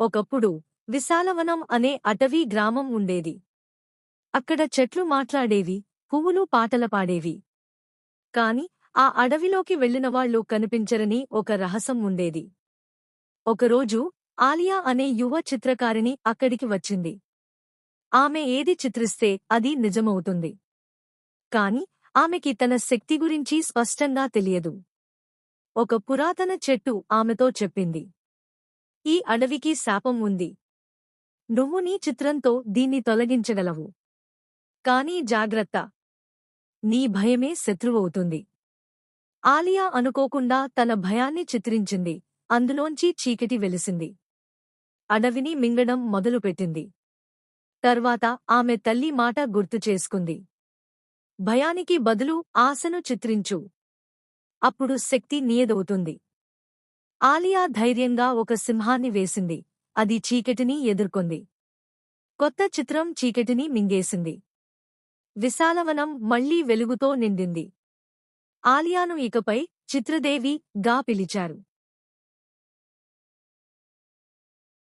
ఒకప్పుడు విశాలవనం అనే అటవీ గ్రామం ఉండేది. అక్కడ చెట్లు మాట్లాడేవి పువ్వులు పాటల పాడేవి. కాని ఆ అడవిలోకి వెళ్ళినవాళ్ళు కనిపించరని ఒక రహసం ఉండేది. ఒకరోజు ఆలియా అనే యువ చిత్రకారిణి అక్కడికి వచ్చింది. ఆమె ఏది చిత్రిస్తే అది నిజమవుతుంది. కాని ఆమెకి తన శక్తి గురించి స్పష్టంగా తెలియదు. ఒక పురాతన చెట్టు ఆమెతో చెప్పింది. ఈ అడవికి శాపం ఉంది. నువ్వు నీ చిత్రంతో దీన్ని తొలగించగలవు. కానీ జాగ్రత్త. నీ భయమే శత్రువవుతుంది ఆలియా అనుకోకుండా తన భయాన్ని చిత్రించింది. అందులోంచి చీకటి వెలిసింది. అడవిని మింగడం మొదలుపెట్టింది. తర్వాత ఆమె తల్లి మాట గుర్తు చేసుకుంది. భయానికి బదులు ఆశను చిత్రించు. అప్పుడు శక్తి నీయదవుతుంది. ఆలియా ధైర్యంగా ఒక సింహాన్ని వేసింది. అది చీకటిని ఎదుర్కొంది. కొత్త చిత్రం చీకటిని మింగేసింది. విశాలవనం మళ్ళీ వెలుగుతో నిండింది. ఆలియాను ఇకపై చిత్రదేవి గా పిలిచారు.